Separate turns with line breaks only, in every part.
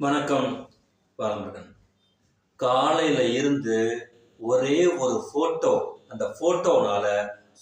வணக்கம் பாலமுருகன். காலையில இருந்து ஒரே ஒரு போட்டோ அந்த போட்டோனால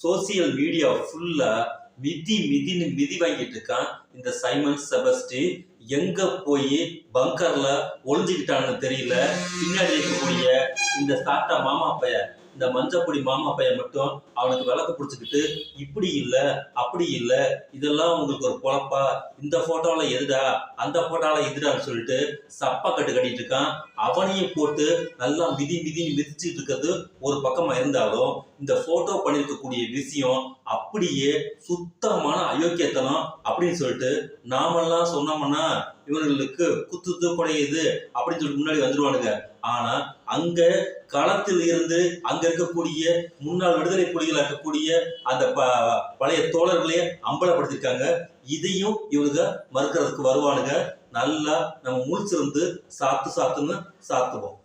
சோசியல் மீடியா ஃபுல்லா மிதி மிதின்னு மிதி வாங்கிட்டு இருக்கான் இந்த சைமன் செபஸ்டி. எங்க போய் பங்கர்ல ஒளிஞ்சுக்கிட்டான்னு தெரியல. பின்னாடி இருக்கக்கூடிய இந்த சாட்டா மாமா பையன் இந்த மஞ்சப்பொடி மாமா பையன் மட்டும் அவனுக்கு விளக்கு பிடிச்சிக்கிட்டு இப்படி இல்லை அப்படி இல்லை இதெல்லாம் உங்களுக்கு ஒரு பொழப்பா இந்த ஃபோட்டோவில் எதுடா அந்த ஃபோட்டோவில் எதுடான்னு சொல்லிட்டு சப்பா கட்டு கட்டிட்டு இருக்கான். அவனையும் போட்டு நல்லா மிதி மிதின்னு மிதிச்சிட்டு இருக்கிறது ஒரு பக்கமாக இருந்தாலும் இந்த போட்டோ பண்ணியிருக்கக்கூடிய விஷயம் அப்படியே சுத்தமான அயோக்கியத்தனம் அப்படின்னு சொல்லிட்டு நாமெல்லாம் சொன்னோம்னா இவர்களுக்கு குத்துது குடையுது அப்படின்னு சொல்லிட்டு முன்னாடி வந்துருவானுங்க. ஆனா அங்க களத்தில் இருந்து அங்க இருக்கக்கூடிய முன்னாள் விடுதலை புலிகள் இருக்கக்கூடிய அந்த ப- பழைய தோழர்களே அம்பலப்படுத்திருக்காங்க. இதையும் இவனுங்க மறுக்கிறதுக்கு வருவானுங்க. நல்லா நம்ம முழிச்சிருந்து சாத்து சாத்துன்னு சாத்துவோம்.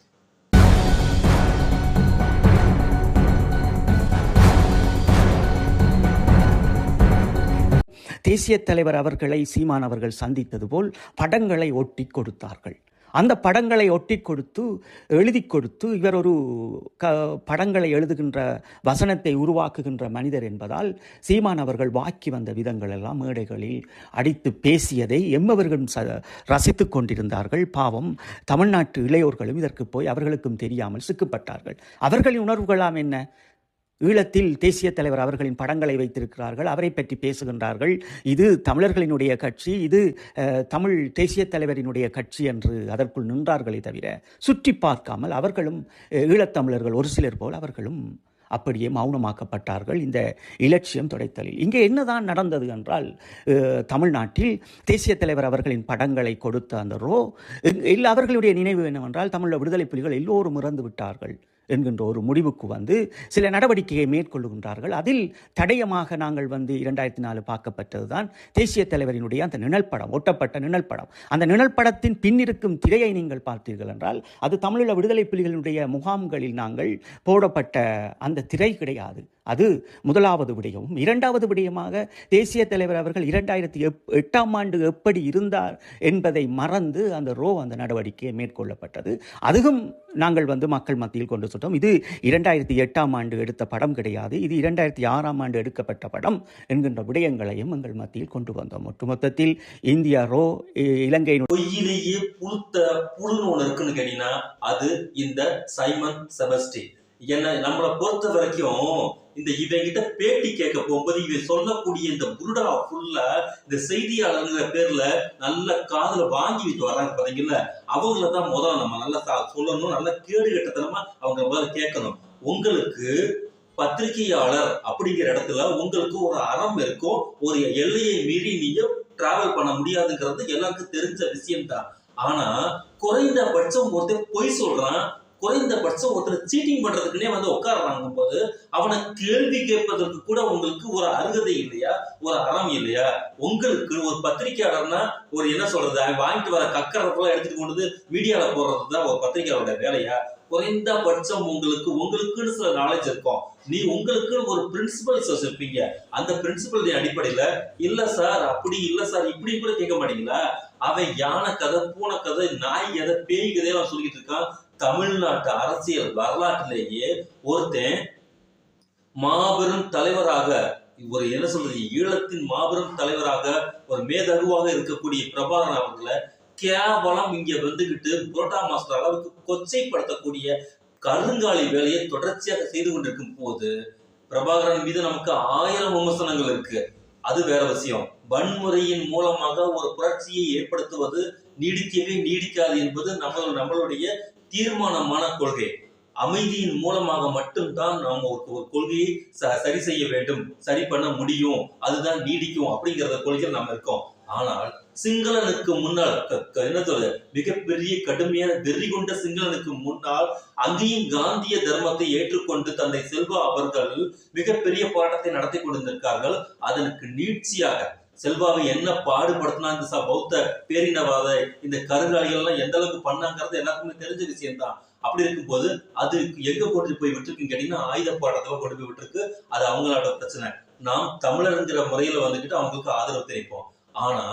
தேசிய தலைவர் அவர்களை சீமான் அவர்கள் சந்தித்தது போல் படங்களை ஒட்டி கொடுத்தார்கள். அந்த படங்களை ஒட்டி கொடுத்து எழுதி கொடுத்து இவர் ஒரு க படங்களை எழுதுகின்ற வசனத்தை உருவாக்குகின்ற மனிதர் என்பதால் சீமான் அவர்கள் வாக்கி வந்த விதங்கள் எல்லாம் மேடைகளில் அடித்து பேசியதை எம்மவர்களும் ச ரசித்து கொண்டிருந்தார்கள். பாவம் தமிழ்நாட்டு இளையோர்களும் இதற்கு போய் அவர்களுக்கும் தெரியாமல் சிக்கப்பட்டார்கள். அவர்களின் உணர்வுகளாம் என்ன? ஈழத்தில் தேசிய தலைவர் அவர்களின் படங்களை வைத்திருக்கிறார்கள் அவரை பற்றி பேசுகின்றார்கள். இது தமிழர்களினுடைய கட்சி இது தமிழ் தேசிய தலைவரினுடைய கட்சி என்று அதற்குள் நின்றார்களே தவிர சுற்றி பார்க்காமல் அவர்களும் ஈழத்தமிழர்கள் ஒரு சிலர் போல் அவர்களும் அப்படியே மௌனமாக்கப்பட்டார்கள் இந்த இலட்சியம் துடைத்தலில். இங்கே என்னதான் நடந்தது என்றால் தமிழ்நாட்டில் தேசிய தலைவர் அவர்களின் படங்களை கொடுத்த அந்த ரோ இல்லை அவர்களுடைய நினைவு என்னவென்றால் தமிழ் விடுதலை புலிகள் எல்லோரும் இறந்து விட்டார்கள். என்கின்ற ஒரு முடிவுக்கு வந்து சில நடவடிக்கையை மேற்கொள்ளுகின்றார்கள். அதில் தடயமாக நாங்கள் வந்து இரண்டாயிரத்தி நாலு பார்க்கப்பட்டதுதான் தேசிய தலைவரினுடைய அந்த நிழல் படம் ஒட்டப்பட்ட நிழல் படம் அந்த நிழல் படத்தின் பின்னிருக்கும் திரையை நீங்கள் பார்த்தீர்கள் என்றால் அது தமிழீழ விடுதலை புலிகளினுடைய முகாம்களில் நாங்கள் போடப்பட்ட அந்த திரை கிடையாது. அது முதலாவது விடயமும். இரண்டாவது விடயமாக தேசிய தலைவர் அவர்கள் இரண்டாயிரத்தி எப் எட்டாம் ஆண்டு எப்படி இருந்தார் என்பதை மறந்து அந்த ரோ அந்த நடவடிக்கை மேற்கொள்ளப்பட்டது. அதுவும் நாங்கள் வந்து மக்கள் மத்தியில் கொண்டு சொல்றோம் இது இரண்டாயிரத்தி எட்டாம் ஆண்டு எடுத்த படம் கிடையாது. இது இரண்டாயிரத்தி ஆறாம் ஆண்டு எடுக்கப்பட்ட படம் என்கின்ற விடயங்களையும் எங்கள் மத்தியில் கொண்டு வந்தோம். ஒட்டுமொத்தத்தில் இந்தியா ரோ இலங்கையினுடைய
பொய்யிலேயே புழுத்த புழுன்னு இருக்குன்னு கேட்டீங்கன்னா அது இந்த சைமன் செபஸ்டி என்ன நம்மளை பொறுத்த வரைக்கும் இந்த இவங்கிட்ட பேட்டி கேட்க போகும்போது இவன் சொல்லக்கூடிய இந்த புருடா ஃபுல்லா இந்த செய்தியாளருங்கிற பேர்ல நல்ல காதுல வாங்கி வச்சு வர்றாங்க பாத்தீங்கல்ல அவங்கள தான் முதல்ல நம்ம நல்லா சொல்லணும் நல்ல கேடு கட்டத்தனமா அவங்க முதல்ல கேட்கணும். உங்களுக்கு பத்திரிகையாளர் அப்படிங்கிற இடத்துல உங்களுக்கு ஒரு அறம் இருக்கும் ஒரு எல்லையை மீறி நீங்க டிராவல் பண்ண முடியாதுங்கிறது எல்லாருக்கும் தெரிஞ்ச விஷயம்தான். ஆனா குறைந்தபட்சம் ஒருத்தர் பொய் சொல்றான் குறைந்தபட்சம் ஒருத்தர் சீட்டிங் பண்றதுக்குன்னே வந்து உட்காடுறாங்க போது அவனை கேள்வி கேட்பதற்கு கூட உங்களுக்கு ஒரு அருகதை இல்லையா? ஒரு அறம் இல்லையா? உங்களுக்கு ஒரு பத்திரிகையாளர்னா ஒரு என்ன சொல்றது? அவன் வாங்கிட்டு வர கக்கறதெல்லாம் எடுத்துட்டு கொண்டு வந்து மீடியால போடுறது தான் ஒரு பத்திரிகையாளரோட வேலையா? குறைந்தபட்சம் உங்களுக்கு உங்களுக்குன்னு சில நாலேஜ் இருக்கும். நீ உங்களுக்குன்னு ஒரு பிரின்சிபல்ஸ் வச்சிருப்பீங்க. அந்த பிரின்சிபல் அடிப்படையில இல்ல சார் அப்படி இல்ல சார் இப்படி கூட கேட்க மாட்டீங்களா? அவன் யானை கதை பூனை கதை நாய் கதை பேய் கதையெல்லாம் சொல்லிட்டு இருக்கான் தமிழ்நாட்டு அரசியல் வரலாற்றிலேயே ஒருத்தன் மாபெரும் தலைவராக ஒரு என்ன சொல்றது ஈழத்தின் மாபெரும் தலைவராக ஒரு மேதகுவாக இருக்கக்கூடிய பிரபாகரன் அவர்களை கேவலம் இங்க வந்துகிட்டு புரோட்டா மாஸ்டர் அளவுக்கு கொச்சைப்படுத்தக்கூடிய கருங்காலி வேலையை தொடர்ச்சியாக செய்து கொண்டிருக்கும் போது பிரபாகரன் மீது நமக்கு ஆயிரம் விமர்சனங்கள் இருக்கு. அது வேற விஷயம். வன்முறையின் மூலமாக ஒரு புரட்சியை ஏற்படுத்துவது நீடிக்கவே நீடிக்காது என்பது நம்ம நம்மளுடைய தீர்மானமான கொள்கை. அமைதியின் மூலமாக மட்டும்தான் நாம் ஒரு கொள்கையை ச- சரி செய்ய வேண்டும் சரி பண்ண முடியும் அதுதான் நீடிக்கும் அப்படிங்கிறத கொள்கையில் நாம் இருக்கோம். ஆனால் சிங்களனுக்கு முன்னால் என்ன சொல்றது? மிகப்பெரிய கடுமையான வெறி கொண்ட சிங்களனுக்கு முன்னால் அங்கேயும் காந்திய தர்மத்தை ஏற்றுக்கொண்டு தந்தை செல்வா அவர்கள் மிகப்பெரிய போராட்டத்தை நடத்தி கொண்டிருந்திருக்கார்கள். அதற்கு நீட்சியாக செல்வாவை என்ன பாடுபடுத்தினா இந்த பௌத்த பேரினவாத இந்த கருங்காலிகள் எல்லாம் எந்த அளவுக்கு பண்ணாங்கிறது எல்லாருக்குமே தெரிஞ்ச விஷயம்தான். அப்படி இருக்கும்போது அது எங்க கொண்டு போய் விட்டுருக்குன்னு கேட்டீங்கன்னா ஆயுத போராட்டத்துல கொண்டு போய் விட்டுருக்கு. அது அவங்களோட பிரச்சனை. நாம் தமிழருங்கிற முறையில வந்துக்கிட்டு அவங்களுக்கு ஆதரவு தெரிவிப்போம். ஆனா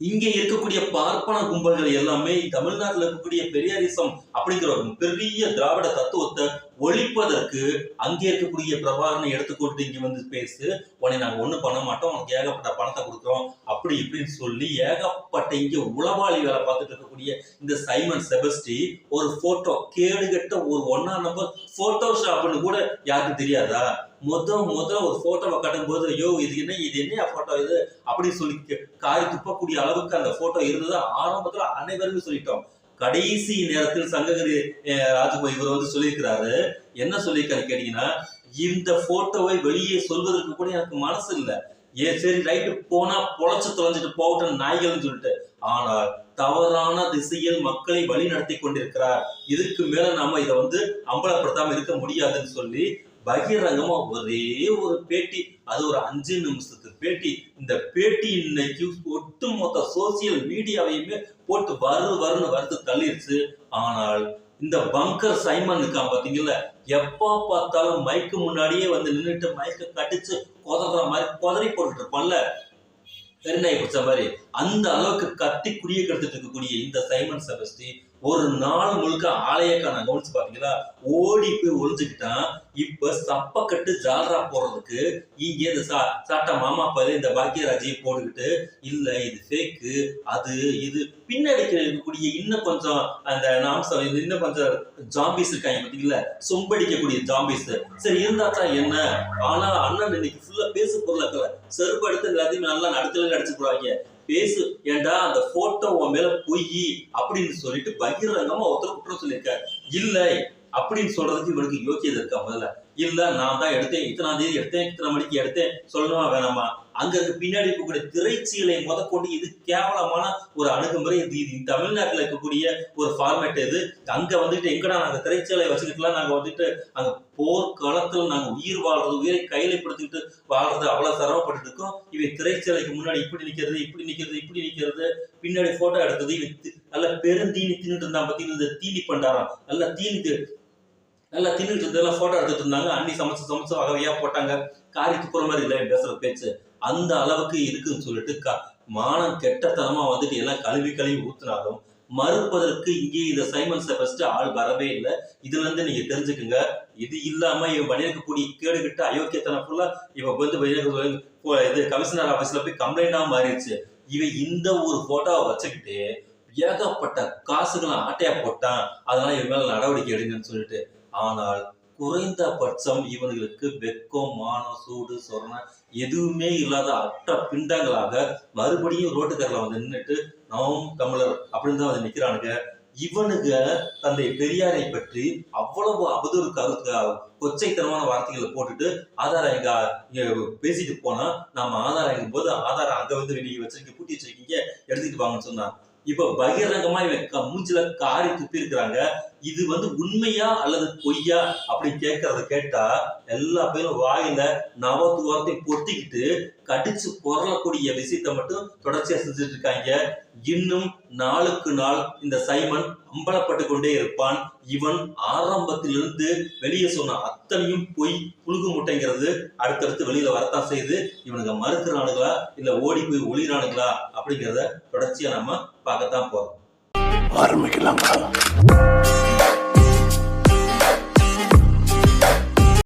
இங்க இருக்கக்கூடிய பார்ப்பன கும்பல்கள் எல்லாமே தமிழ்நாட்டில் இருக்கக்கூடிய பெரியாரிசம் அப்படிங்கிற ஒரு பெரிய திராவிட தத்துவத்தை ஒழிப்பதற்கு அங்கே இருக்கக்கூடிய பிரபாகரனை எடுத்துக்கொண்டு இங்க வந்து பேசு. உன்னை நாங்க ஒண்ணு பண்ண மாட்டோம். உனக்கு ஏகப்பட்ட பணத்தை கொடுக்குறோம். அப்படி இப்படின்னு சொல்லி ஏகப்பட்ட இங்க உளவாளி வேலை பார்த்துட்டு இருக்கக்கூடிய இந்த சைமன் செபஸ்டி ஒரு போட்டோ கேடுகட்ட ஒரு ஒன்னா நம்பர் போட்டோ ஷாப்னு கூட யாருக்கும் தெரியாதா? முத முதல்ல ஒரு போட்டோவை காட்டும்போது ஐயோ இது என்ன? இது என்ன போட்டோ இது? அப்படின்னு சொல்லி கே- துப்பக்கூடிய அளவுக்கு அந்த போட்டோ இருந்தது. ஆரம்பத்துல அனைவருமே சொல்லிட்டோம். கடைசி நேரத்தில் சங்ககிரி ராஜகுமார் இவர் வந்து சொல்லியிருக்கிறாரு. என்ன சொல்லியிருக்காரு கேட்டீங்கன்னா இந்த போட்டோவை வெளியே சொல்வதற்கு கூட எனக்கு மனசு இல்லை. ஏ சரி ரைட்டு போனா பொழைச்சு தொலைஞ்சிட்டு போகட்டும் நாய்கள்னு சொல்லிட்டு. ஆனால் தவறான திசையில் மக்களை வழி நடத்தி கொண்டிருக்கிறார். இதுக்கு மேல நாம இதை வந்து அம்பலப்படுத்தாம இருக்க முடியாதுன்னு சொல்லி பகிரங்கமா ஒரே ஒரு பேட்டி அது ஒரு அஞ்சு நிமிஷத்துக்கு பேட்டி. இந்த பேட்டி இன்னைக்கு ஒட்டுமொத்த சோசியல் மீடியாவையுமே போட்டு வரு வருன்னு வறுத்து தள்ளிருச்சு. ஆனால் இந்த பங்கர் சைமன் இருக்கான் பாத்தீங்கல்ல எப்ப பார்த்தாலும் மைக்கு முன்னாடியே வந்து நின்றுட்டு மைக்க கடிச்சு கொதற மாதிரி கொதறி போட்டுட்டு இருப்பான்ல. பெருநாய் பிடிச்ச மாதிரி. அந்த அளவுக்கு கத்தி குடிய கெடுத்துட்டு இருக்கக்கூடிய இந்த சைமன் செபஸ்டி ஒரு நாள் முழுக்க ஆலயக்கான கவனிச்சு பாத்தீங்களா ஓடி போய் ஒழிஞ்சுக்கிட்டான் இப்ப சப்பக்கட்டு ஜாலரா போடுறதுக்கு இங்க இந்த சா சாட்டா மாமா பாரு இந்த பாக்கியராஜையை போட்டுக்கிட்டு இல்ல இது ஃபேக்கு அது இது. பின்னாடி இருக்கக்கூடிய இன்னும் கொஞ்சம் அந்த நாம்சம் இன்னும் கொஞ்சம் ஜாம்பிஸ் இருக்காங்க பாத்தீங்களா? சொம்படிக்கக்கூடிய ஜாம்பிஸ். சரி இருந்தா தான் என்ன? ஆனா அண்ணன் இன்னைக்கு ஃபுல்லா பேசு பொருளாக்கல செருப்பு எடுத்து நல்லா நடுத்தல அடிச்சு போடுவாங்க பேசு. ஏன்டா அந்த போட்டோ உன் மேல பொய் அப்படின்னு சொல்லிட்டு பகிரங்கமா ஒருத்தர் குற்றம் சொல்லியிருக்காரு. இல்லை அப்படின்னு சொல்றதுக்கு இவனுக்கு யோக்கியது இருக்கா முதல்ல? இல்ல நான் தான் எடுத்தேன். இத்தனாம் தேதி எடுத்தேன் இத்தனை மணிக்கு எடுத்தேன். சொல்லணுமா வேணாமா? அங்க இருக்க பின்னாடி இருக்கக்கூடிய திரைச்சீலை முதற்கொண்டு இது கேவலமான ஒரு அணுகுமுறை. இது இது தமிழ்நாட்டில் இருக்கக்கூடிய ஒரு ஃபார்மேட் இது. அங்க வந்துட்டு எங்கடா நாங்கள் திரைச்சீலை வச்சுக்கிட்டுலாம் நாங்க வந்துட்டு அங்க போர்க்களத்துல நாங்க உயிர் வாழ்றது உயிரை கையில படுத்திக்கிட்டு வாழ்றது அவ்வளவு சிரமப்பட்டு இருக்கோம். இவை திரைச்சீலைக்கு முன்னாடி இப்படி நிக்கிறது இப்படி நிக்கிறது இப்படி நிக்கிறது. பின்னாடி போட்டோ எடுத்தது இவன் நல்ல பெருந்தீனி தின்னுட்டு இருந்தான் பாத்தீங்கன்னா இந்த தீனி பண்டாரம். நல்லா தீனி நல்லா தின்னுட்டு இருந்ததெல்லாம் போட்டோ எடுத்துட்டு இருந்தாங்க. அண்ணி சமைச்சு சமைச்சு வகையா போட்டாங்க. காரி துப்புற மாதிரி இல்லை இவன் பேசுற பேச்சு. அந்த அளவுக்கு இருக்குன்னு சொல்லிட்டு க- மானம் கெட்டத்தனமா வந்துட்டு எல்லாம் கழுவி கழுவி ஊத்துனாலும் மறுப்பதற்கு இங்கே இந்த சைமன் செபஸ்ட் ஆள் வரவே இல்லை. இதுல இருந்து நீங்க தெரிஞ்சுக்குங்க. இது இல்லாம இவன் பண்ணியிருக்கக்கூடிய கேடுகிட்ட அயோக்கியத்தனம் ஃபுல்லா இவன் வந்து இது கமிஷனர் ஆபீஸ்ல போய் கம்ப்ளைண்டா மாறிடுச்சு. இவன் இந்த ஒரு போட்டோவை வச்சுக்கிட்டு ஏகப்பட்ட காசுகளை ஆட்டையா போட்டான். அதனால இவன் மேல நடவடிக்கை எடுங்கன்னு சொல்லிட்டு ஆனால் குறைந்தபட்சம் இவனுங்களுக்கு வெக்கம் மானம் சூடு சொரணம் எதுவுமே இல்லாத அற்ற பிண்டங்களாக மறுபடியும் ரோட்டுக்கரில் வந்து நின்றுட்டு நாம் தமிழர் அப்படின்னு தான் வந்து நிக்கிறானுங்க. இவனுங்க தந்தை பெரியாரை பற்றி அவ்வளவு அவதூறு கருத்து கொச்சைத்தனமான வார்த்தைகளை போட்டுட்டு ஆதாரம் எங்க இங்க பேசிட்டு போனா நாம ஆதாரம் எங்கும் போது ஆதாரம் அங்க வந்து நீங்க வச்சிருக்கீங்க பூட்டி வச்சிருக்கீங்க எடுத்துட்டு வாங்கன்னு சொன்னான். இப்ப பகிரங்கமா இவன் க- மூஞ்சில காரி துப்பி இருக்கிறாங்க இது வந்து உண்மையா அல்லது பொய்யா அப்படி கேட்கறத கேட்டா எல்லா பேரும் வாயில நவ துவாரத்தை பொத்திக்கிட்டு கடிச்சு புரளக்கூடிய விஷயத்த மட்டும் தொடர்ச்சியா செஞ்சுட்டு இருக்காங்க இன்னும் நாளுக்கு நாள் இந்த சைமன் அம்பலப்பட்டு கொண்டே இருப்பான். இவன் ஆரம்பத்திலிருந்து வெளியே சொன்ன அத்தனையும் பொய் புழுகு முட்டைங்கிறது அடுத்தடுத்து வெளியில வரத்தான் செய்து இவனுங்க மறுக்கிறானுங்களா? இல்ல ஓடி போய் ஒளிரானுங்களா அப்படிங்கிறத தொடர்ச்சியா நம்ம பார்க்கத்தான் போறோம்
ஆரம்பிக்கலாங்களா